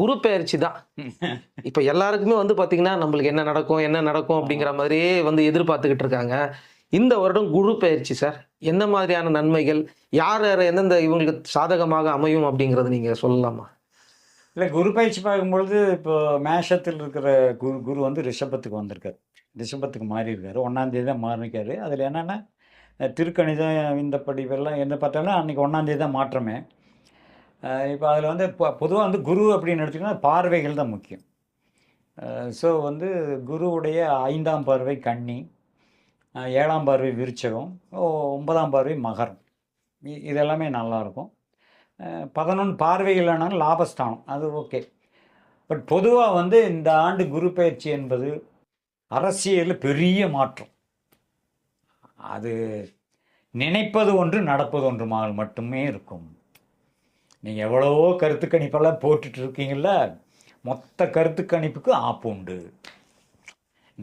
குரு பயிற்சி தான். இப்போ எல்லாருக்குமே வந்து பார்த்தீங்கன்னா நம்மளுக்கு என்ன நடக்கும் என்ன நடக்கும் அப்படிங்கிற மாதிரியே வந்து எதிர்பார்த்துக்கிட்டு இருக்காங்க. இந்த வருடம் குரு பயிற்சி சார் என்ன மாதிரியான நன்மைகள்? யார் யார் எந்தெந்த இவங்களுக்கு சாதகமாக அமையும் அப்படிங்கிறது நீங்கள் சொல்லலாமா? இல்லை குரு பயிற்சி பார்க்கும்பொழுது இப்போ மேஷத்தில் இருக்கிற குரு குரு வந்து ரிஷபத்துக்கு வந்திருக்காரு. ரிஷபத்துக்கு மாறி இருக்காரு ஒன்றாந்தேதி தான் மாறிருக்காரு அதில் என்னென்னா திருக்கணிதம் இந்த படிப்பெல்லாம் என்ன பார்த்தாலும் அன்றைக்கி ஒன்றாந்தேதி தான் மாற்றமே. இப்போ அதில் வந்து பொதுவாக வந்து குரு அப்படின்னு எடுத்திங்கன்னா பார்வைகள் தான் முக்கியம். ஸோ வந்து குருவுடைய ஐந்தாம் பார்வை கன்னி ஏழாம் பார்வை விருச்சகம் ஒன்பதாம் பார்வை மகரம். இதெல்லாமே நல்லாயிருக்கும் பதினொன்று பார்வைகள் ஆனாலும் லாபஸ்தானம் அது ஓகே. பட் பொதுவாக வந்து இந்த ஆண்டு குரு பயிற்சி என்பது அரசியலில் பெரிய மாற்றம். அது நினைப்பது ஒன்று நடப்பது ஒன்றுமாக மட்டுமே இருக்கும். நீங்கள் எவ்வளவோ கருத்து கணிப்பெல்லாம் போட்டுட்டு இருக்கீங்கள மொத்த கருத்து கணிப்புக்கு ஆப்பு உண்டு.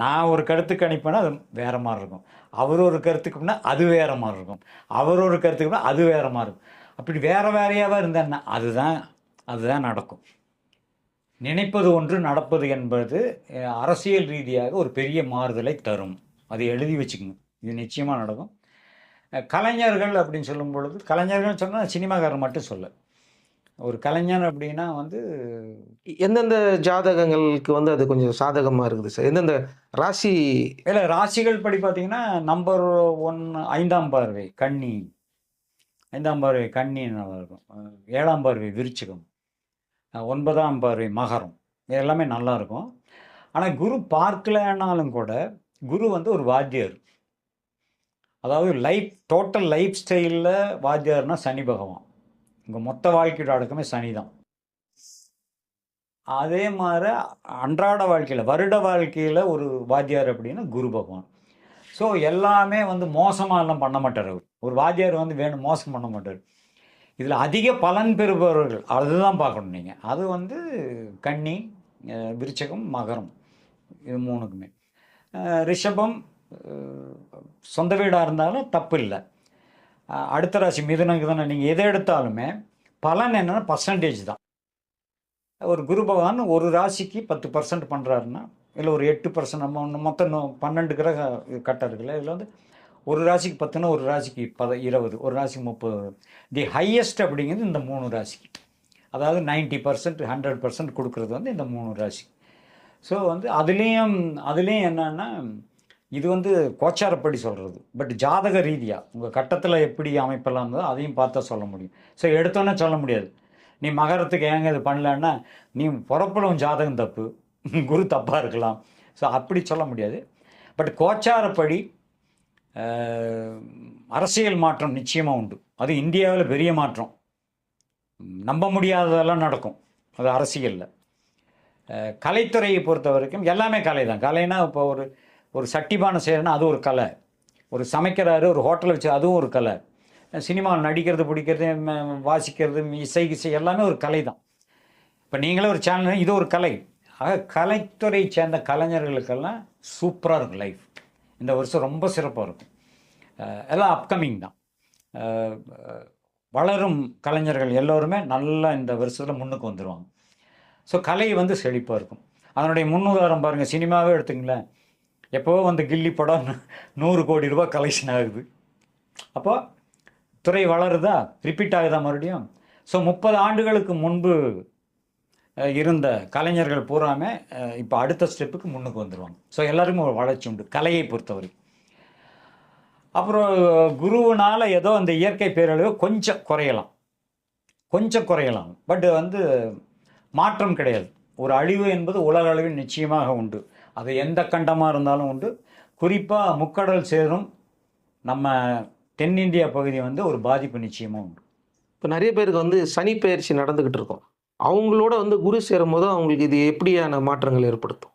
நான் ஒரு கருத்து கணிப்பேன்னா அது வேறு மாதிரி இருக்கும். அவர் ஒரு கருத்துக்குன்னா அது வேறு மாதிரி இருக்கும். அவர் ஒரு கருத்துக்குன்னா அது வேறு மாதிரி இருக்கும். அப்படி வேற வேறையாவே இருந்தேன்னா அதுதான் அதுதான் நடக்கும். நினைப்பது ஒன்று நடப்பது என்பது அரசியல் ரீதியாக ஒரு பெரிய மாறுதலை தரும். அதை எழுதி வச்சுக்கோங்க. இது நிச்சயமாக நடக்கும். கலைஞர்கள் அப்படின்னு சொல்லும் பொழுது கலைஞர்கள் சொன்னால் சினிமாக்காரர் மட்டும் சொல்ல. ஒரு கலைஞர் அப்படின்னா வந்து எந்தெந்த ஜாதகங்களுக்கு வந்து அது கொஞ்சம் சாதகமாக இருக்குது சார்? எந்தெந்த ராசி? இல்லை ராசிகள் படி பார்த்தீங்கன்னா நம்பர் ஒன் ஐந்தாம் பார்வை கன்னி. ஐந்தாம் பார்வை கன்னி நல்லா இருக்கும். ஏழாம் பார்வை விருச்சிகம். ஒன்பதாம் பார்வை மகரம். இது எல்லாமே நல்லா இருக்கும். ஆனால் குரு பார்க்கலனாலும் கூட குரு வந்து ஒரு வாத்தியார். அதாவது லைஃப் டோட்டல் லைஃப் ஸ்டைலில் வாத்தியார்னா சனி பகவான். உங்கள் மொத்த வாழ்க்கையோட அடக்கமே சனி தான் அதே மாதிரி அன்றாட வாழ்க்கையில் வருட வாழ்க்கையில் ஒரு வாத்தியார் அப்படின்னா குரு பகவான். ஸோ எல்லாமே வந்து மோசமாக எல்லாம் பண்ண மாட்டார் அவர். ஒரு வாத்தியார் வந்து வேணும் மோசம் பண்ண மாட்டார். இதில் அதிக பலன் பெறுபவர்கள் அதுதான் பார்க்கணும் நீங்கள் அது வந்து கன்னி விருச்சகம் மகரம். இது மூணுக்குமே. ரிஷபம் சொந்த வீடாக இருந்தாலும் தப்பு இல்லை. அடுத்த ராசி மிதுனங்க தானே நீங்கள் எதை எடுத்தாலுமே பலன் என்னென்னா பர்சன்டேஜ் தான். ஒரு குரு பகவான் ஒரு ராசிக்கு பத்து பர்சன்ட் பண்ணுறாருன்னா இல்லை ஒரு எட்டு பர்சன்ட் நம்ம மொத்தம் பன்னெண்டு கிரக கட்டம் இருக்குல்ல இதில் வந்து ஒரு ராசிக்கு பத்துனா ஒரு ராசிக்கு பத இருபது ஒரு ராசிக்கு முப்பது. தி ஹையஸ்ட் அப்படிங்கிறது இந்த மூணு ராசிக்கு. அதாவது நைன்ட்டி பர்சன்ட் ஹண்ட்ரட் பர்சன்ட் கொடுக்குறது வந்து இந்த மூணு ராசி. ஸோ வந்து அதுலேயும் அதுலேயும் என்னென்னா இது வந்து கோச்சாரப்படி சொல்கிறது பட் ஜாதக ரீதியாக உங்கள் கட்டத்தில் எப்படி அமைப்பெல்லாம் இருந்ததோ அதையும் பார்த்தா சொல்ல முடியும். ஸோ எடுத்தோன்னே சொல்ல முடியாது. நீ மகரத்துக்கு ஏங்க இது பண்ணலன்னா நீ புறப்படும் ஜாதகம் தப்பு குரு தப்பாக இருக்கலாம். ஸோ அப்படி சொல்ல முடியாது. பட் கோச்சாரப்படி அரசியல் மாற்றம் நிச்சயமாக உண்டு. அது இந்தியாவில் பெரிய மாற்றம். நம்ப முடியாததெல்லாம் நடக்கும். அது அரசியலில். கலைத்துறையை பொறுத்த வரைக்கும் எல்லாமே கலை தான் கலைனா இப்போ ஒரு ஒரு சட்டிபானம் செய்கிறேன்னா அது ஒரு கலை. ஒரு சமைக்கிறாரு ஒரு ஹோட்டல் வச்சு அதுவும் ஒரு கலை. சினிமாவில் நடிக்கிறது பிடிக்கிறது வாசிக்கிறது இசை இசை எல்லாமே ஒரு கலை தான். இப்போ நீங்களே ஒரு சேனல் இது ஒரு கலை. ஆக கலைத்துறை சேர்ந்த கலைஞர்களுக்கெல்லாம் சூப்பராக இருக்கும் லைஃப் இந்த வருஷம் ரொம்ப சிறப்பாக இருக்கும். எல்லாம் அப்கமிங் தான். வளரும் கலைஞர்கள் எல்லோருமே நல்லா இந்த வருஷத்தில் முன்னுக்கு வந்துடுவாங்க ஸோ கலை வந்து செழிப்பாக இருக்கும். அதனுடைய முன்னுதாரணம் பாருங்கள் சினிமாவே எடுத்துங்களேன் எப்போவோ வந்து கில்லி படம் நூறு கோடி ரூபாய் கலெக்ஷன் ஆகுது. அப்போ துறை வளருதா? ரிப்பீட் ஆகுதா மறுபடியும்? ஸோ முப்பது ஆண்டுகளுக்கு முன்பு இருந்த கலைஞர்கள் பூராமே இப்போ அடுத்த ஸ்டெப்புக்கு முன்னுக்கு வந்துடுவாங்க ஸோ எல்லாருக்கும் ஒரு வளர்ச்சி உண்டு கலையை பொறுத்தவரை அப்புறம் குருவினால் ஏதோ அந்த இயற்கை பேரழிவு கொஞ்சம் குறையலாம். கொஞ்சம் குறையலாம். பட் வந்து மாற்றம் கிடையாது. ஒரு அழிவு என்பது உலக அளவில் நிச்சயமாக உண்டு. அது எந்த கண்டமாக இருந்தாலும் உண்டு. குறிப்பாக முக்கடல் சேரும் நம்ம தென்னிந்தியா பகுதி வந்து ஒரு பாதிப்பு நிச்சயமாக உண்டு. இப்போ நிறைய பேருக்கு வந்து சனி பெயர்ச்சி நடந்துக்கிட்டு இருக்கும். அவங்களோட வந்து குரு சேரும்போது அவங்களுக்கு இது எப்படியான மாற்றங்கள் ஏற்படுத்தும்?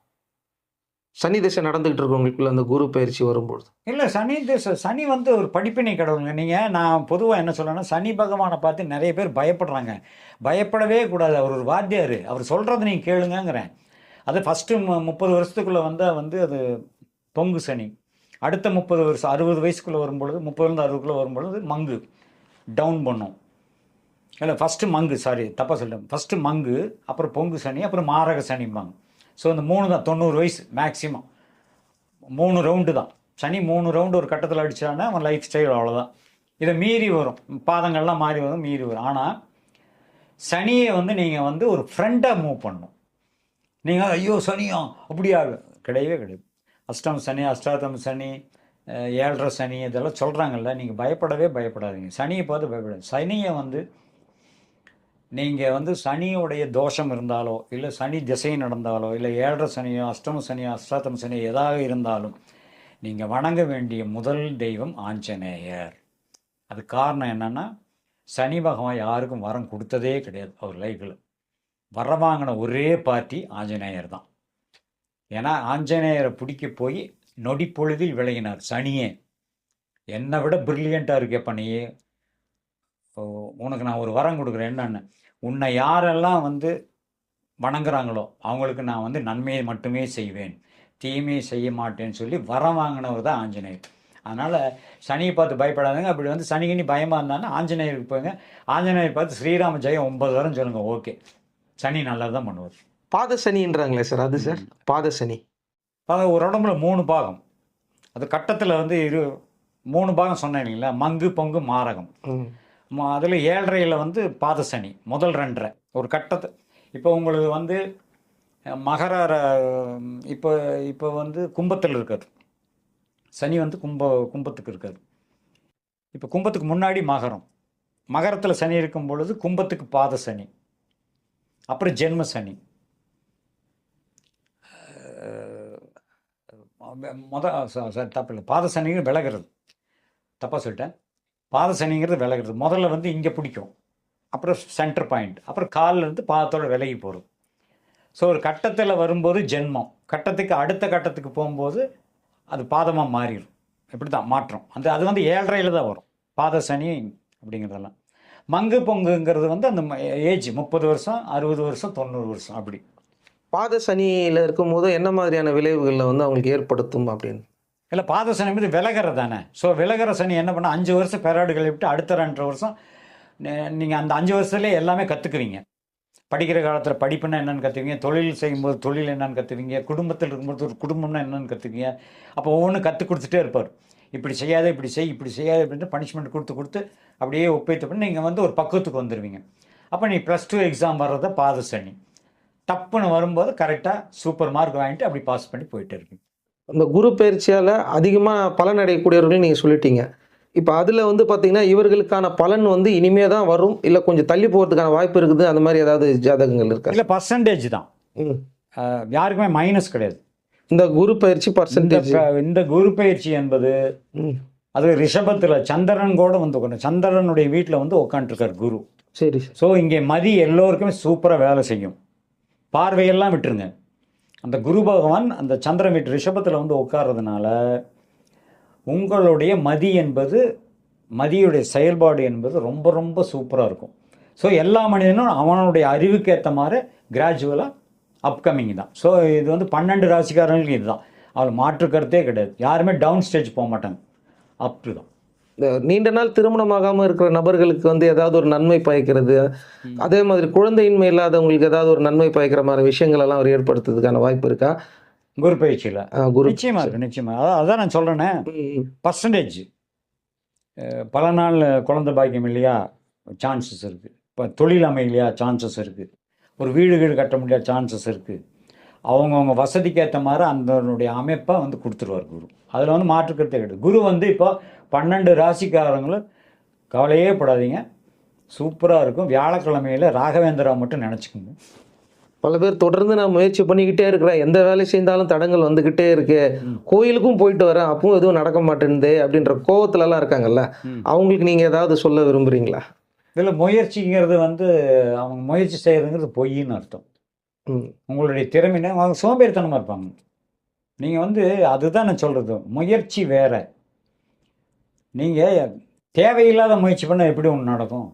சனி திசை நடந்துகிட்டு இருக்கவங்களுக்குள்ள அந்த குரு பயிற்சி வரும்பொழுது. இல்லை சனி திசை சனி வந்து ஒரு படிப்பினை கடவுளுங்க. நீங்கள் நான் பொதுவாக என்ன சொல்லணும்னா சனி பகவானை பார்த்து நிறைய பேர் பயப்படுறாங்க. பயப்படவே கூடாது. அவர் ஒரு வாத்தியார். அவர் சொல்கிறத நீங்கள் கேளுங்கங்கிறேன். அது ஃபஸ்ட்டு முப்பது வருஷத்துக்குள்ளே வந்தால் வந்து அது பொங்கு சனி. அடுத்த முப்பது வருஷம் அறுபது வயசுக்குள்ளே வரும்பொழுது முப்பதுலேருந்து அறுபதுக்குள்ளே வரும்பொழுது மங்கு. டவுன் பண்ணும். இல்லை ஃபஸ்ட்டு மங்கு சாரி தப்பாக சொல்லிட்டேன். ஃபஸ்ட்டு மங்கு அப்புறம் பொங்கு சனி அப்புறம் மாரக சனிம்பாங்க. ஸோ இந்த மூணு தான் தொண்ணூறு வயசு மேக்ஸிமம் மூணு ரவுண்டு தான். சனி மூணு ரவுண்டு ஒரு கட்டத்தில் அடித்தான்னா அவன் லைஃப் ஸ்டைல் அவ்வளோதான் இதை மீறி வரும். பாதங்கள்லாம் மாறி வரும் மீறி வரும். ஆனால் சனியை வந்து நீங்கள் வந்து ஒரு ஃப்ரெண்டாக மூவ் பண்ணணும். நீங்கள் ஐயோ சனியா அப்படியா? கிடையவே கிடையாது. அஷ்டம் சனி அஷ்டாதம் சனி ஏழரை சனி இதெல்லாம் சொல்கிறாங்கல்ல நீங்கள் பயப்படவே பயப்படாதீங்க. சனியை பார்த்து பயப்படாது சனியை வந்து நீங்கள் வந்து சனியுடைய தோஷம் இருந்தாலோ இல்லை சனி திசை நடந்தாலோ இல்லை ஏழரை சனியோ அஷ்டம சனியோ அஷ்டாத்தம சனியோ எதாக இருந்தாலும் நீங்கள் வணங்க வேண்டிய முதல் தெய்வம் ஆஞ்சநேயர். அது காரணம் என்னென்னா சனி பகவான் யாருக்கும் வரம் கொடுத்ததே கிடையாது. அவர் லைஃப்பில் வரவாங்கின ஒரே பார்ட்டி ஆஞ்சநேயர் தான். ஏன்னா ஆஞ்சநேயரை பிடிக்க போய் நொடி பொழுதில் விலகினார் சனியே. என்னை விட பிரில்லியண்ட்டாக இருக்கேப்பா நீ உனக்கு நான் ஒரு வரம் கொடுக்குறேன் என்னென்னு. உன்னை யாரெல்லாம் வந்து வணங்குறாங்களோ அவங்களுக்கு நான் வந்து நன்மையை மட்டுமே செய்வேன். தீமையை செய்ய மாட்டேன்னு சொல்லி வரம் வாங்கினவர் தான் ஆஞ்சநேயர். அதனால் சனியை பார்த்து பயப்படாதுங்க. அப்படி வந்து சனிகினி பயமாக இருந்தாலும் ஆஞ்சநேயருக்கு போங்க. ஆஞ்சநேயர் பார்த்து ஸ்ரீராம ஜெயம் ஒன்பது வரம் சொல்லுங்கள் ஓகே. சனி நல்லா தான் பண்ணுவார். பாத சனின்றாங்களே சார் அது சார்? பாத சனி. அதாவது ஒரு உடம்புல மூணு பாகம். அது கட்டத்தில் வந்து இரு மூணு பாகம் சொன்னேன் இல்லைங்களா? மங்கு பொங்கு மாரகம். அதில் ஏழரையில் வந்து பாதசனி முதல் ரெண்டரை. ஒரு கட்டத்தை இப்போ உங்களுக்கு வந்து மகர இப்போ இப்போ வந்து கும்பத்தில் இருக்காது சனி வந்து கும்ப கும்பத்துக்கு இருக்காது இப்போ கும்பத்துக்கு முன்னாடி மகரம். மகரத்தில் சனி இருக்கும் பொழுது கும்பத்துக்கு பாத சனி. அப்புறம் ஜென்ம சனி. மொத முத ச- தப்பு இல்லை. பாத சனிங்கிறது விலகிறது. தப்பாக சொல்லிட்டேன். பாத சனிங்கிறது விலகிறது. முதல்ல வந்து இங்கே பிடிக்கும். அப்புறம் சென்டர் பாயிண்ட் அப்புறம் காலில் இருந்து பாதத்தோட விலகி போகிறது ஸோ ஒரு கட்டத்தில் வரும்போது ஜென்மம். கட்டத்துக்கு அடுத்த கட்டத்துக்கு போகும்போது அது பாதமாக மாறிடும் இப்படி தான் மாற்றம். அந்த அது வந்து ஏழரையில் தான் வரும். பாத சனி அப்படிங்கிறதெல்லாம். மங்கு பொங்குங்கிறது வந்து அந்த ஏஜ் முப்பது வருஷம் அறுபது வருஷம் தொண்ணூறு வருஷம் அப்படி. பாத சனியில் இருக்கும்போது என்ன மாதிரியான விளைவுகளை வந்து அவங்களுக்கு ஏற்படுத்தும் அப்படின்னு? இல்லை பாத சனி வந்து விலகிறது தானே. ஸோ விலகிற சனி என்ன பண்ண அஞ்சு வருஷம் பெராடுகளை விட்டு அடுத்த ரெண்டரை வருஷம் நீங்கள் அந்த அஞ்சு வருஷத்துலேயே எல்லாமே கற்றுக்குவீங்க படிக்கிற காலத்தில் படிப்புன்னா என்னென்னு கற்றுவீங்க தொழில் செய்யும்போது தொழில் என்னன்னு கற்றுவீங்க குடும்பத்தில் இருக்கும்போது ஒரு குடும்பம்னா என்னென்னு கற்றுக்குவீங்க அப்போ ஒவ்வொன்றும் கற்றுக் கொடுத்துட்டே இருப்பார். இப்படி செய்யாத இப்படி செய் இப்படி செய்யாத அப்படின்ட்டு பனிஷ்மெண்ட் கொடுத்து கொடுத்து அப்படியே ஒப்பைத்து பண்ணி நீங்கள் வந்து ஒரு பக்குவத்துக்கு வந்துடுவீங்க அப்போ நீ ப்ளஸ் டூ எக்ஸாம் வர்றத பாத சனி. டப்புன்னு வரும்போது கரெக்டாக சூப்பர் மார்க் வாங்கிட்டு அப்படி பாஸ் பண்ணி போயிட்டே இருப்பீங்க அந்த குரு பயிற்சியால் அதிகமாக பலன் அடையக்கூடியவர்கள் நீங்கள் சொல்லிட்டீங்க. இப்போ அதில் வந்து பார்த்தீங்கன்னா இவர்களுக்கான பலன் வந்து இனிமே தான் வரும். இல்லை கொஞ்சம் தள்ளி போகிறதுக்கான வாய்ப்பு இருக்குது. அந்த மாதிரி ஏதாவது ஜாதகங்கள் இருக்கா? இல்லை பர்சன்டேஜ் தான். யாருக்குமே மைனஸ் கிடையாது. இந்த குரு பயிற்சி பர்சன்டேஜ் இந்த குரு பயிற்சி என்பது அது ரிஷபத்தில் சந்திரன் கூட வந்து உட்காந்து சந்திரனுடைய வீட்டில் வந்து உட்காந்துருக்கார் குரு. சரி. சார் ஸோ இங்கே மதி எல்லோருக்குமே சூப்பராக வேலை செய்யும். பார்வையெல்லாம் விட்டுருங்க. அந்த குரு பகவான் அந்த சந்திரன் வீட்டு ரிஷபத்தில் வந்து உட்கார்றதுனால உங்களுடைய மதி என்பது மதியுடைய செயல்பாடு என்பது ரொம்ப ரொம்ப சூப்பராக இருக்கும். ஸோ எல்லா மனிதனும் அவனுடைய அறிவுக்கு ஏற்ற மாதிரி கிராஜுவலாக அப்கமிங் தான் ஸோ இது வந்து பன்னெண்டு ராசிக்காரங்களுக்கு இதுதான். அவள் மாற்று கருத்தே கிடையாது. யாருமே டவுன் ஸ்டேஜ் போக மாட்டாங்க. அப் டு தான் இந்த நீண்ட நாள் திருமணமாகாமல் இருக்கிற நபர்களுக்கு வந்து ஏதாவது ஒரு நன்மை பயக்கிறது அதே மாதிரி குழந்தையின்மை இல்லாதவங்களுக்கு ஏதாவது ஒரு நன்மை பயக்கிற மாதிரி விஷயங்கள் எல்லாம் அவர் ஏற்படுத்துறதுக்கான வாய்ப்பு இருக்கா? குரு பயிற்சியில். குரு நிச்சயமா இருக்கு நிச்சயமா. அதான் அதான் நான் சொல்கிறேனே பர்சன்டேஜ் பல நாள் குழந்தை பாக்கியம் இல்லையா? சான்சஸ் இருக்குது இப்போ தொழில் அமையலையா? சான்சஸ் இருக்குது ஒரு வீடு வீடு கட்ட முடியாத சான்சஸ் இருக்குது அவங்கவுங்க வசதிக்கு ஏற்ற மாதிரி அதனுடைய அமைப்பை வந்து கொடுத்துருவார் குரு. அதில் வந்து மாற்றுக்கருத்தே கிடையாது குரு வந்து இப்போ பன்னெண்டு ராசிக்காரங்களும் கவலையே படாதீங்க. சூப்பராக இருக்கும். வியாழக்கிழமையில் ராகவேந்திரா மட்டும் நினச்சிக்கோங்க. பல பேர் தொடர்ந்து நான் முயற்சி பண்ணிக்கிட்டே இருக்கிறேன். எந்த வேலை செய்தாலும் தடங்கள் வந்துக்கிட்டே இருக்கு. கோயிலுக்கும் போயிட்டு வரேன். அப்பவும் எதுவும் நடக்க மாட்டேங்குது அப்படின்ற கோவத்துல எல்லாம் இருக்காங்கல்ல. அவங்களுக்கு நீங்க ஏதாவது சொல்ல விரும்புறீங்களா? இதில் முயற்சிங்கிறது வந்து அவங்க முயற்சி செய்கிறதுங்கிறது பொய்ன்னு அர்த்தம். உங்களுடைய திறமையில அவங்க சோம்பேறித்தனமாக இருப்பாங்க. நீங்கள் வந்து அதுதான் நான் சொல்கிறது முயற்சி வேற. நீங்கள் தேவையில்லாத முயற்சி பண்ணால் எப்படி ஒன்று நடக்கும்?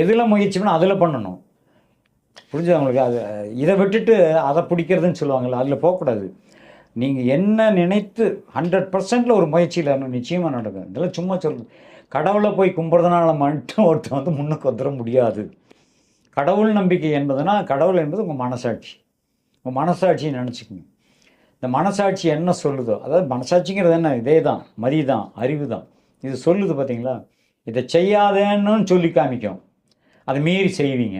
எதில் முயற்சி பண்ணால் அதில் பண்ணணும். புரிஞ்சுதா உங்களுக்கு? அது இதை விட்டுட்டு அதை பிடிக்கிறதுன்னு சொல்லுவாங்கள்ல அதில் போகக்கூடாது. நீங்கள் என்ன நினைத்து ஹண்ட்ரட் பர்சன்டில் ஒரு முயற்சியில் நிச்சயமாக நடக்கும். இதெல்லாம் சும்மா சொல்றது. கடவுளை போய் கும்பிட்றதுனால மட்டும் ஒருத்தன் வந்து முன்னுக்கு வந்துட முடியாது. கடவுள் நம்பிக்கை என்பதுனா கடவுள் என்பது உங்கள் மனசாட்சி. உங்கள் மனசாட்சியை நினச்சிக்கோங்க இந்த மனசாட்சி என்ன சொல்லுதோ அதாவது மனசாட்சிங்கிறது என்ன? இதே தான் மதி தான் அறிவு தான் இது சொல்லுது பார்த்தீங்களா இதை செய்யாதேன்னு சொல்லி காமிக்கும். அதை மீறி செய்வீங்க.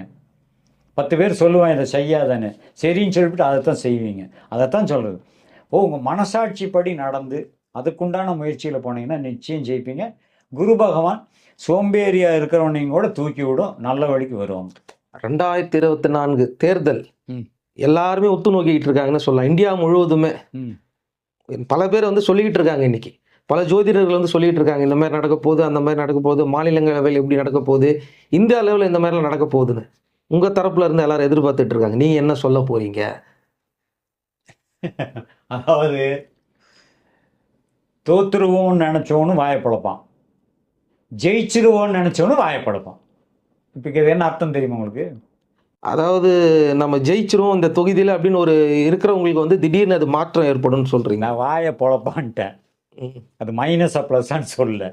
பத்து பேர் சொல்லுவான் இதை செய்யாதேன்னு. சரின்னு சொல்லிவிட்டு அதை தான் செய்வீங்க. அதைத்தான் சொல்கிறது ஓ உங்கள் மனசாட்சிப்படி நடந்து அதுக்குண்டான முயற்சியில் போனீங்கன்னா நிச்சயம் ஜெயிப்பீங்க. குரு பகவான் சோம்பேறியாக இருக்கிறவனையும் கூட தூக்கி விடும். நல்ல வழிக்கு வருவாங்க. ரெண்டாயிரத்தி இருபத்தி நான்கு தேர்தல். எல்லாருமே ஒத்து நோக்கிட்டு இருக்காங்கன்னு சொல்லலாம். இந்தியா முழுவதுமே பல பேர் வந்து சொல்லிக்கிட்டு இருக்காங்க இன்னைக்கு. பல ஜோதிடர்கள் வந்து சொல்லிட்டு இருக்காங்க இந்த மாதிரி நடக்க போகுது அந்த மாதிரி நடக்க போகுது மாநிலங்களவையில் எப்படி நடக்க போகுது இந்தியா லெவலில் இந்த மாதிரிலாம் நடக்க போகுதுன்னு. உங்க தரப்புல இருந்து எல்லாரும் எதிர்பார்த்துட்டு இருக்காங்க. நீங்க என்ன சொல்ல போறீங்க? அதாவது தோத்துருவோம்னு நினச்சோன்னு வாயப்பழப்பான் ஜெயிச்சிருவோம்னு நினச்சோன்னு வாயப்பழப்பான் இப்போ இது என்ன அர்த்தம் தெரியுமா உங்களுக்கு? அதாவது நம்ம ஜெயிச்சிரும் இந்த தொகுதியில் அப்படின்னு ஒரு இருக்கிறவங்களுக்கு வந்து திடீர்னு அது மாற்றம் ஏற்படும்னு சொல்றீங்க. நான் வாயை பொழப்பான்ட்டேன். அது மைனஸ் ப்ளஸ்ஸான்னு சொல்ல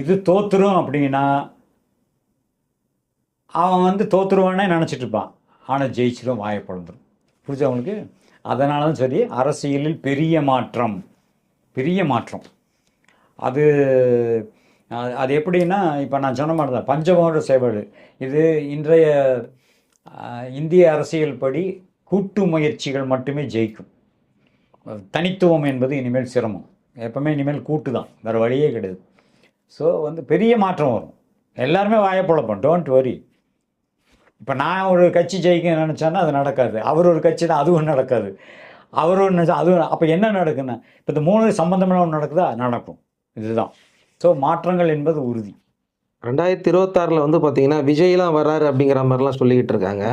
இது தோத்துரும் அப்படின்னா அவன் வந்து தோத்துருவானே நினச்சிட்டு இருப்பான். ஆனால் ஜெயிச்சிடும் வாயை பொழந்துரும் புரிஞ்சா உங்களுக்கு? அதனால தான் சரி அரசியலில் பெரிய மாற்றம். பெரிய மாற்றம். அது அது- அது எப்படின்னா இப்போ நான் சொன்ன மாதிரி தான் பஞ்சமோட சேவல் இது இன்றைய இந்திய அரசியல் படி கூட்டு முயற்சிகள் மட்டுமே ஜெயிக்கும். தனித்துவம் என்பது இனிமேல் சிரமம். எப்பவுமே இனிமேல் கூட்டு தான். வேறு வழியே கிடையாது. ஸோ வந்து பெரிய மாற்றம் வரும். எல்லாருமே வாயப்பழப்போம் டோன்ட் வரி இப்போ நான் ஒரு கட்சி ஜெயிக்க நினச்சேன்னா அது நடக்காது. அவர் ஒரு கட்சி தான் அதுவும் நடக்காது. அவர் ஒன்று நினச்சா அதுவும் அப்போ என்ன நடக்குன்னா இப்போ இந்த மூணு சம்மந்தமான ஒன்று நடக்குதா? நடக்கும். இதுதான். ஸோ மாற்றங்கள் என்பது உறுதி. ரெண்டாயிரத்தி இருபத்தாறில் வந்து பார்த்தீங்கன்னா விஜய்லாம் வர்றாரு அப்படிங்கிற மாதிரிலாம் சொல்லிக்கிட்டு இருக்காங்க.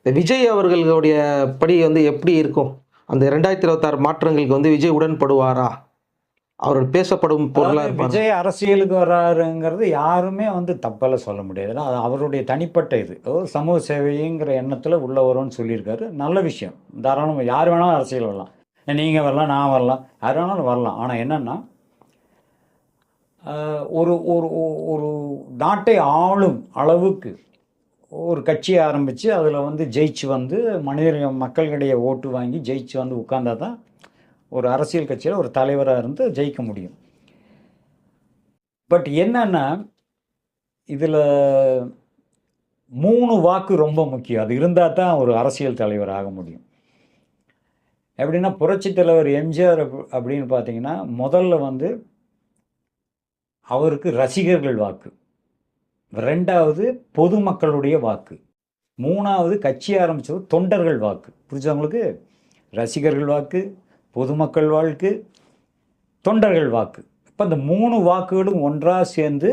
இந்த விஜய் அவர்களுடைய படி வந்து எப்படி இருக்கும்? அந்த ரெண்டாயிரத்தி இருபத்தாறு மாற்றங்களுக்கு வந்து விஜய் உடன்படுவாரா? அவர் பேசப்படும் பொருளாக விஜய் அரசியலுக்கு வர்றாருங்கிறது யாருமே வந்து தப்பால சொல்ல முடியாது ஏன்னா அது அவருடைய தனிப்பட்ட இது. சமூக சேவைங்கிற எண்ணத்தில் உள்ள வரும்னு சொல்லியிருக்காரு. நல்ல விஷயம். தாராளமாக யார் வேணாலும் அரசியல் வரலாம். நீங்கள் வரலாம் நான் வரலாம். யார் வேணாலும் வரலாம். ஆனால் என்னென்னா ஒரு ஒரு ஒரு நாட்டை ஆளும் அளவுக்கு ஒரு கட்சியை ஆரம்பித்து அதில் வந்து ஜெயிச்சு வந்து மனித மக்களிடையே ஓட்டு வாங்கி ஜெயிச்சு வந்து உட்கார்ந்தா தான் ஒரு அரசியல் கட்சியில் ஒரு தலைவராக இருந்து ஜெயிக்க முடியும். பட் என்னன்னா இதில் மூணு வாக்கு ரொம்ப முக்கியம். அது இருந்தால் தான் ஒரு அரசியல் தலைவர் ஆக முடியும். எப்படின்னா புரட்சி தலைவர் எம்ஜிஆர் அப்- அப்படின்னு பார்த்தீங்கன்னா முதல்ல வந்து அவருக்கு ரசிகர்கள் வாக்கு. ரெண்டாவது பொதுமக்களுடைய வாக்கு. மூணாவது கட்சி ஆரம்பித்தது தொண்டர்கள் வாக்கு. புரிஞ்சவங்களுக்கு ரசிகர்கள் வாக்கு பொதுமக்கள் வாக்கு தொண்டர்கள் வாக்கு. இப்போ இந்த மூணு வாக்குகளும் ஒன்றாக சேர்ந்து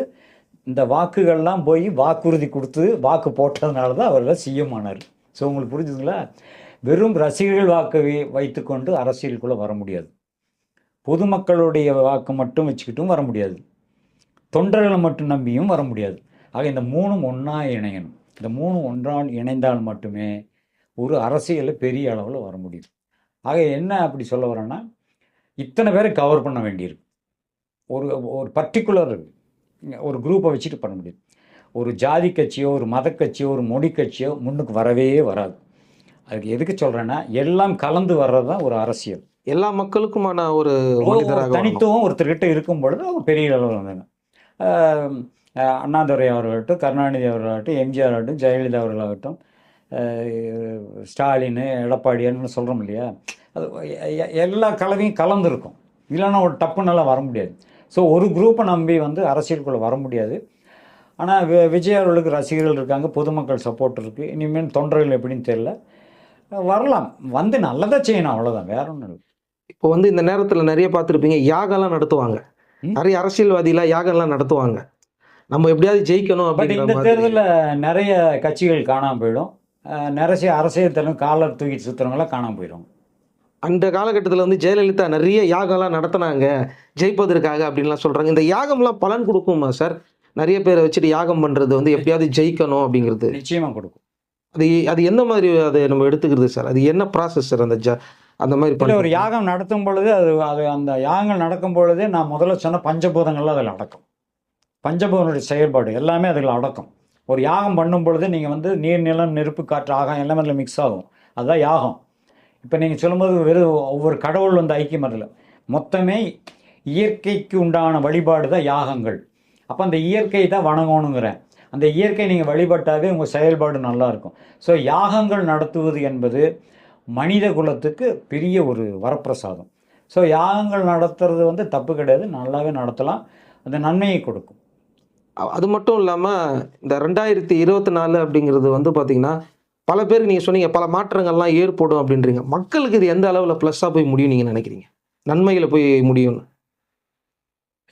இந்த வாக்குகள்லாம் போய் வாக்குறுதி கொடுத்து வாக்கு போட்டதுனால தான் அவர்கள் சிஎம் ஆனார் ஸோ உங்களுக்கு புரிஞ்சுதுங்களா? வெறும் ரசிகர்கள் வாக்கை வைத்துக்கொண்டு அரசியலுக்குள்ளே வர முடியாது. பொதுமக்களுடைய வாக்கு மட்டும் வச்சுக்கிட்டும் வர முடியாது. தொண்டர்களை மட்டும் நம்பியும் வர முடியாது. ஆக இந்த மூணும் ஒன்றா இணையணும். இந்த மூணு ஒன்றால் இணைந்தால் மட்டுமே ஒரு அரசியலில் பெரிய அளவில் வர முடியும். ஆக என்ன அப்படி சொல்ல வரேன்னா இத்தனை பேரை கவர் பண்ண வேண்டியிருக்கு. ஒரு ஒரு பர்டிகுலர் ஒரு குரூப்பை வச்சுட்டு பண்ண முடியும் ஒரு ஜாதி கட்சியோ ஒரு மத கட்சியோ ஒரு மொழி கட்சியோ முன்னுக்கு வரவே வராது. அதுக்கு எதுக்கு சொல்கிறேன்னா எல்லாம் கலந்து வர்றது தான் ஒரு அரசியல். எல்லா மக்களுக்குமான ஒரு. தனித்துவம் ஒருத்தர்கிட்ட இருக்கும் பொழுது அவங்க பெரிய அளவில் வந்தாங்க அண்ணாதுரை அவர்களாகட்டும் கருணாநிதி அவர்களாகட்டும் எம்ஜிஆர் ஆகட்டும் ஜெயலலிதா அவர்களாகட்டும் ஸ்டாலின் எடப்பாடியார்னு சொல்கிறோம் இல்லையா? அது எல்லா கலவையும் கலந்துருக்கும். இல்லைன்னா ஒரு டப்புன்னெல்லாம் வர முடியாது. ஸோ ஒரு குரூப்பை நம்பி வந்து அரசியலுக்குள்ளே வர முடியாது. ஆனால் வி- விஜய் அவர்களுக்கு ரசிகர்கள் இருக்காங்க பொதுமக்கள் சப்போர்ட் இருக்குது இனிமேல் தொண்டர்கள் எப்படின்னு தெரியல. வரலாம். வந்து நல்லதாக செய்யணும் அவ்வளோதான் வேற ஒன்றும் இல்லை. இப்போ வந்து இந்த நேரத்தில் நிறைய பார்த்துருப்பீங்க யாகம்லாம் நடத்துவாங்க. நிறைய அரசியல்வாதிலாம் யாகம்லாம் நடத்துவாங்க. நம்ம எப்படியாவது ஜெயிக்கணும் பட் அப்படிங்கிற இந்த தேர்தலில் நிறைய கட்சிகள் காணாமல் போயிடும். நிறைய அரசியல் தலைவர் காலர் தூக்கிட்டு சுற்றுறவங்களாம் காணாமல் போயிடும் அந்த காலகட்டத்தில் வந்து ஜெயலலிதா நிறைய யாகம்லாம் நடத்தினாங்க. ஜெயிப்பதற்காக அப்படின்லாம் சொல்றாங்க. இந்த யாகம்லாம் பலன் கொடுக்குமா சார்? நிறைய பேரை வச்சுட்டு யாகம் பண்றது வந்து எப்படியாவது ஜெயிக்கணும் அப்படிங்கிறது. நிச்சயமாக கொடுக்கும். அது அது என்ன மாதிரி அதை நம்ம எடுத்துக்கிறது சார்? அது என்ன ப்ராசஸ் சார் அந்த ஜ அந்த மாதிரி ஒரு? யாகம் நடத்தும் பொழுது அது அது அந்த யாகங்கள் நடக்கும் பொழுதே நான் முதல்ல சொன்ன பஞ்சபூதங்கள்லாம் அதில் நடக்கும் பஞ்சபூதனுடைய செயல்பாடு எல்லாமே அதில் அடக்கம். ஒரு யாகம் பண்ணும் பொழுது நீங்கள் வந்து நீர் நிலம் நெருப்பு காற்று ஆகம் எல்லாமே அதில் மிக்ஸ் ஆகும். அதுதான் யாகம். இப்போ நீங்கள் சொல்லும்போது வெறும் ஒவ்வொரு கடவுள் வந்து ஐக்கியம் அதில் மொத்தமே இயற்கைக்கு உண்டான வழிபாடு தான் யாகங்கள். அப்போ அந்த இயற்கை தான் வணங்கணுங்கிறேன் அந்த இயற்கை நீங்கள் வழிபட்டாவே உங்கள் செயல்பாடு நல்லாயிருக்கும் ஸோ யாகங்கள் நடத்துவது என்பது மனித குலத்துக்கு பெரிய ஒரு வரப்பிரசாதம். ஸோ யாகங்கள் நடத்துறது வந்து தப்பு கிடையாது. நல்லாவே நடத்தலாம். அந்த நன்மையை கொடுக்கும். அது மட்டும் இல்லாமல் இந்த ரெண்டாயிரத்தி இருபத்தி நாலு அப்படிங்கிறது வந்து பார்த்தீங்கன்னா பல பேருக்கு நீங்கள் சொன்னீங்க பல மாற்றங்கள்லாம் ஏற்படும் அப்படின்றீங்க. மக்களுக்கு இது எந்த அளவில் ப்ளஸ்ஸாக போய் முடியும் நீங்கள் நினைக்கிறீங்க? நன்மைகளை போய் முடியும்னு.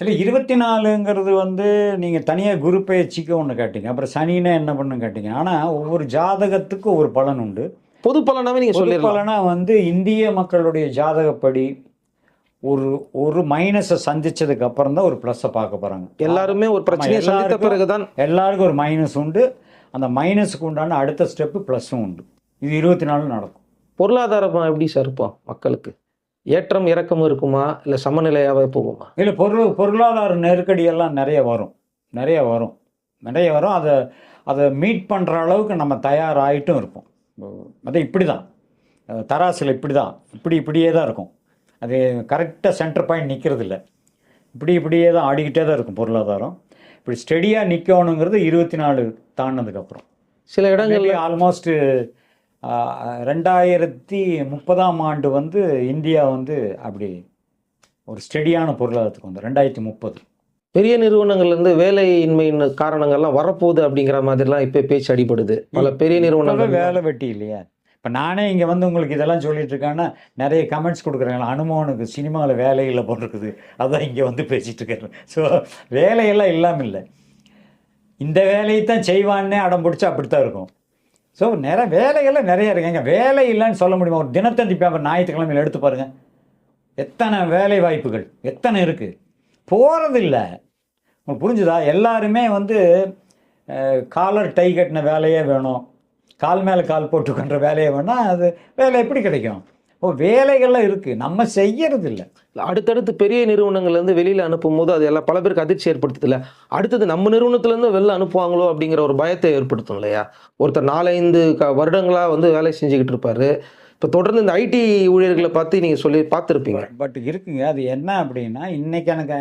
இல்லை இருபத்தி நாலுங்கிறது வந்து நீங்கள் தனியாக குரு பயிற்சிக்கு ஒன்று கேட்டீங்க. அப்புறம் சனின்னா என்ன பண்ணு கேட்டீங்க. ஆனால் ஒவ்வொரு ஜாதகத்துக்கு ஒரு பலன் உண்டு. பொது பலனாவே நீங்கள் பொது சொல்லிடலாம். பலனா வந்து இந்திய மக்களுடைய ஜாதகப்படி ஒரு ஒரு மைனஸை சந்திச்சதுக்கு அப்புறம் தான் ஒரு ப்ளஸ்ஸை பார்க்க போகிறாங்க எல்லாருமே ஒரு பிரச்சனையை சந்தித்த எல்லாருக்கும் பிறகுதான் எல்லாருக்கும் ஒரு மைனஸ் உண்டு. அந்த மைனஸுக்கு உண்டான அடுத்த ஸ்டெப்பு ப்ளஸ்ஸும் உண்டு. இது இருபத்தி நாலு நடக்கும். பொருளாதாரம் எப்படி சார் இருப்போம் மக்களுக்கு? ஏற்றம் இறக்கம் இருக்குமா? இல்லை சமநிலையாகவே போகுமா? இல்லை பொருள் பொருளாதார நெருக்கடி எல்லாம் நிறைய வரும். நிறைய வரும். நிறைய வரும். அதை அதை மீட் பண்ணுற அளவுக்கு நம்ம தயாராகிட்டும் இருப்போம். அது இப்படி தான் தராசில் இப்படி தான் இப்படி இப்படியே தான் இருக்கும். அது கரெக்டாக சென்டர் பாயிண்ட் நிற்கிறது இல்லை இப்படி இப்படியே தான் ஆடிக்கிட்டே தான் இருக்கும் பொருளாதாரம். இப்படி ஸ்டெடியாக நிற்கணுங்கிறது இருபத்தி நாலு தாண்டினதுக்கப்புறம் சில இடங்கள்ல ஆல்மோஸ்ட் ரெண்டாயிரத்தி முப்பதாம் ஆண்டு வந்து இந்தியா வந்து அப்படி ஒரு ஸ்டெடியான பொருளாதாரத்துக்கு வந்து ரெண்டாயிரத்தி முப்பது. பெரிய நிறுவனங்கள்ல இருந்து வேலையின்மையின் காரணங்கள்லாம் வரப்போகுது அப்படிங்கிற மாதிரிலாம் இப்போ பேச்சு அடிபடுது. பல பெரிய நிறுவனங்கள் வேலை வெட்டி இல்லையா. இப்போ நானே இங்கே வந்து உங்களுக்கு இதெல்லாம் சொல்லிட்டு இருக்கேன்னா நிறைய கமெண்ட்ஸ் கொடுக்குறாங்களா அனுமோனுக்கு சினிமாவில் வேலையில் போட்டிருக்குது அதான் இங்கே வந்து பேசிகிட்டு இருக்கேன் ஸோ வேலையெல்லாம் இல்லாமல் இல்லை. இந்த வேலையை தான் செய்வான்னே அடம் பிடிச்சா அப்படித்தான் இருக்கும். ஸோ நிறைய வேலைகள்லாம் நிறைய இருக்குங்க வேலை இல்லைன்னு சொல்ல முடியுமா? ஒரு தினத்தந்தி பேப்பர் ஞாயிற்றுக்கிழமையில் எடுத்து பாருங்கள் எத்தனை வேலை வாய்ப்புகள்? எத்தனை இருக்குது போகிறது இல்லை உங்களுக்கு புரிஞ்சுதா? எல்லாருமே வந்து காலர் டை கட்டின வேலையே வேணும். கால் மேலே கால் போட்டுக்கொண்ட வேலையே வேணால் அது வேலை எப்படி கிடைக்கும்? ஓ வேலைகள்லாம் இருக்குது நம்ம செய்யறது இல்லை அடுத்தடுத்து பெரிய நிறுவனங்கள்ல இருந்து வெளியில அனுப்பும் போது அது எல்லாம் பல பேருக்கு அதிர்ச்சி ஏற்படுத்துதுல அடுத்தது நம்ம நிறுவனத்துல இருந்து வெளில அனுப்புவாங்களோ அப்படிங்கிற ஒரு பயத்தை ஏற்படுத்தும் இல்லையா? ஒருத்தர் நாலஞ்சு க வருடங்களா வந்து வேலை செஞ்சுக்கிட்டு இருப்பாரு. இப்போ தொடர்ந்து இந்த ஐடி ஊழியர்களை பார்த்து நீங்க சொல்லி பார்த்துருப்பீங்க. பட் இருக்குங்க. அது என்ன அப்படின்னா இன்னைக்கு எனக்கு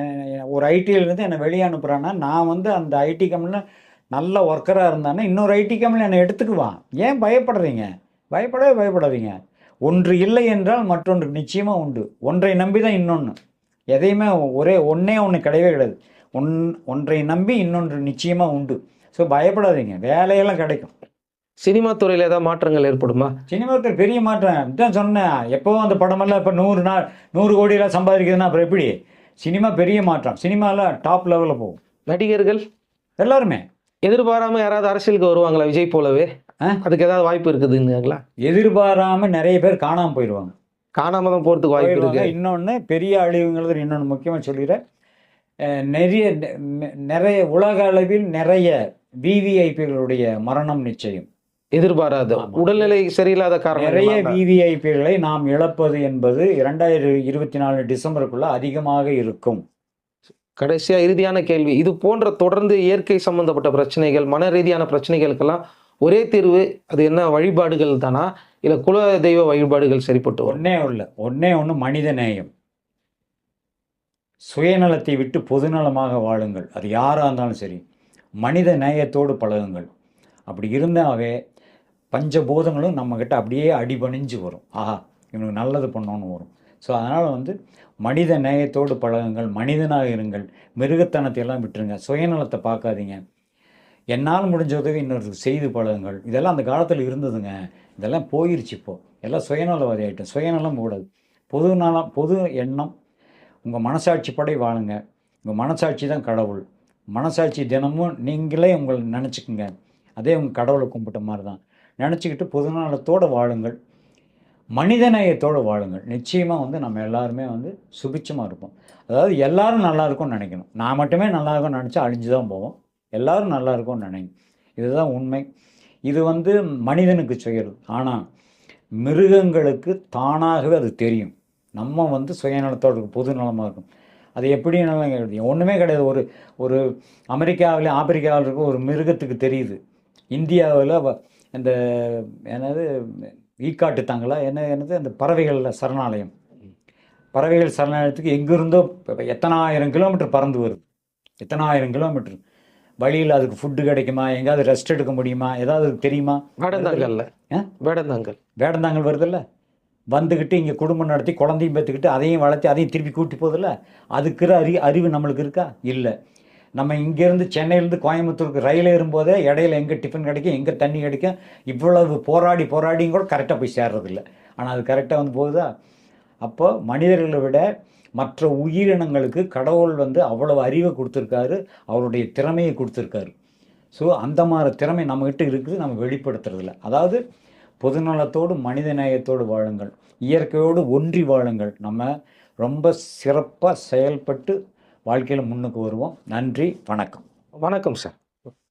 ஒரு ஐடியிலேருந்து என்னை வெளியே அனுப்புகிறான்னா நான் வந்து அந்த ஐடி கம்பெனியில் நல்ல ஒர்க்கராக இருந்தானே இன்னொரு ஐடி கம்பெனி என்னை எடுத்துக்குவான். ஏன் பயப்படுறீங்க? பயப்படவே பயப்படாதீங்க. ஒன்று இல்லை என்றால் மற்றொன்று நிச்சயமாக உண்டு. ஒன்றை நம்பி தான் இன்னொன்று எதையுமே ஒரே ஒன்றே ஒன்று கிடையவே கிடையாது. ஒன் ஒன்றை நம்பி இன்னொன்று நிச்சயமாக உண்டு. ஸோ பயப்படாதீங்க. வேலையெல்லாம் கிடைக்கும். சினிமா துறையில ஏதாவது மாற்றங்கள் ஏற்படுமா? சினிமாவுக்கு பெரிய மாற்றம். இதான் சொன்னேன். எப்போவும் அந்த படமெல்லாம் இப்போ நூறு நாள் நூறு கோடியெல்லாம் சம்பாதிக்குதுன்னா அப்புறம் எப்படி? சினிமா பெரிய மாற்றம். சினிமாவில் டாப் லெவலில் போகும். நடிகர்கள்? எல்லாருமே. எதிர்பாராம யாராவது அரசியலுக்கு வருவாங்களா? விஜய் போலவே? அதுக்கு ஏதாவது வாய்ப்பு இருக்குதுங்களா எதிர்பாராம நிறைய பேர் காணாமல் போயிடுவாங்க. காணாம தான் போறதுக்கு வாய்ப்பு இருக்கு. இன்னொன்று பெரிய அழிவுங்கிறது இன்னொன்று முக்கியமாக சொல்லிடுறேன். நிறைய நிறைய உலக அளவில் நிறைய விவிஐபிகளுடைய மரணம் நிச்சயம். எதிர்பாராத. உடல்நிலை சரியில்லாத நிறைய காரணம் விவிஐபிகளை நாம் இழப்பது என்பது இரண்டாயிரத்தி இருபத்தி நாலு டிசம்பருக்குள்ள அதிகமாக இருக்கும். கடைசியாக இறுதியான கேள்வி. இது போன்ற தொடர்ந்து இயற்கை சம்பந்தப்பட்ட பிரச்சனைகள் மன ரீதியான பிரச்சனைகளுக்கெல்லாம் ஒரே தீர்வு அது என்ன வழிபாடுகள் தானா? இல்லை குல தெய்வ வழிபாடுகள் சரிப்பட்டு ஒன்றே ஒன்னே உள்ள. ஒன்னே ஒன்று மனித நேயம். சுயநலத்தை விட்டு பொதுநலமாக வாழுங்கள். அது யாராக இருந்தாலும் சரி. மனித நேயத்தோடு பழகுங்கள். அப்படி இருந்தாவே பஞ்சபூதங்களும் நம்மக்கிட்ட அப்படியே அடிபணிஞ்சு வரும். ஆஹா இவனுக்கு நல்லது பண்ணோன்னு வரும். ஸோ அதனால் வந்து மனித நேயத்தோடு பழகுங்கள் மனிதனாக இருங்கள். மிருகத்தனத்தை எல்லாம் விட்டுருங்க. சுயநலத்தை பார்க்காதீங்க. என்னால் முடிஞ்ச உதவி இன்னொரு செய்து பழகுங்கள். இதெல்லாம் அந்த காலத்தில் இருந்ததுங்க. இதெல்லாம் போயிருச்சு இப்போது எல்லாம் சுயநலவாதி ஆகிட்டோம் சுயநலம் கூடாது பொது நலம் பொது எண்ணம். உங்கள் மனசாட்சி படை வாழுங்க. உங்கள் மனசாட்சி தான் கடவுள். மனசாட்சி தினமும் நீங்களே உங்களை நினச்சிக்குங்க. அதே உங்கள் கடவுளை கும்பிட்ட மாதிரி தான் நினச்சிக்கிட்டு பொதுநலத்தோடு வாழுங்கள். மனிதநேயத்தோடு வாழுங்கள். நிச்சயமாக வந்து நம்ம எல்லாருமே வந்து சுபிச்சமாக இருப்போம். அதாவது எல்லாரும் நல்லா இருக்கும்னு நினைக்கணும். நான் மட்டுமே நல்லா இருக்கும்னு நினச்சா அழிஞ்சு தான் போவோம். எல்லாரும் நல்லா இருக்கும்னு நினைங்க. இதுதான் உண்மை. இது வந்து மனிதனுக்கு செய்கிறது ஆனால் மிருகங்களுக்கு தானாகவே அது தெரியும். நம்ம வந்து சுயநலத்தோடு இருக்கும். பொது நலமாக இருக்கும். அது எப்படி கிடையாது ஒன்றுமே கிடையாது. ஒரு ஒரு அமெரிக்காவில் ஆப்பிரிக்காவில் இருக்க ஒரு மிருகத்துக்கு தெரியுது. இந்தியாவில் இந்த என்னது ஈக்காட்டு தாங்களா என்ன என்னது? அந்த பறவைகள் சரணாலயம். பறவைகள் சரணாலயத்துக்கு எங்கிருந்தோ இப்ப எத்தனாயிரம் கிலோமீட்டர் பறந்து வருது. எத்தனாயிரம் கிலோமீட்டர். வழியில் அதுக்கு ஃபுட்டு கிடைக்குமா? எங்கேயாவது ரெஸ்ட் எடுக்க முடியுமா? ஏதாவது தெரியுமா? வேடந்தாங்கல்ல? வேடந்தாங்கல். வேடந்தாங்கல் வருதுல்ல? வந்துக்கிட்டு இங்கே குடும்பம் நடத்தி குழந்தையும் பெற்றுக்கிட்டு அதையும் வளர்த்தி அதையும் திருப்பி கூட்டி போகுதுல்ல? அதுக்கு அறி அறிவு நம்மளுக்கு இருக்கா? இல்லை. நம்ம இங்கேருந்து சென்னையிலேருந்து கோயம்புத்தூருக்கு ரயில் ஏறும்போதே இடையில எங்கே டிஃபன் கிடைக்கும் எங்கே தண்ணி கிடைக்கும் இவ்வளவு போராடி போராடியும் கூட கரெக்டாக போய் சேர்றதில்ல. ஆனால் அது கரெக்டாக வந்து போகுதா? அப்போ மனிதர்களை விட மற்ற உயிரினங்களுக்கு கடவுள் வந்து அவ்வளவு அறிவை கொடுத்துருக்காரு அவருடைய திறமையை கொடுத்துருக்காரு. ஸோ அந்த மாதிரி திறமை நம்மக்கிட்ட இருக்குது நம்ம வெளிப்படுத்துறதில்ல. அதாவது பொதுநலத்தோடு மனித நேயத்தோடு வாழுங்கள். இயற்கையோடு ஒன்றி வாழுங்கள். நம்ம ரொம்ப சிறப்பாக செயல்பட்டு வாழ்க்கையில் முன்னுக்கு வருவோம். நன்றி வணக்கம். வணக்கம் சார்.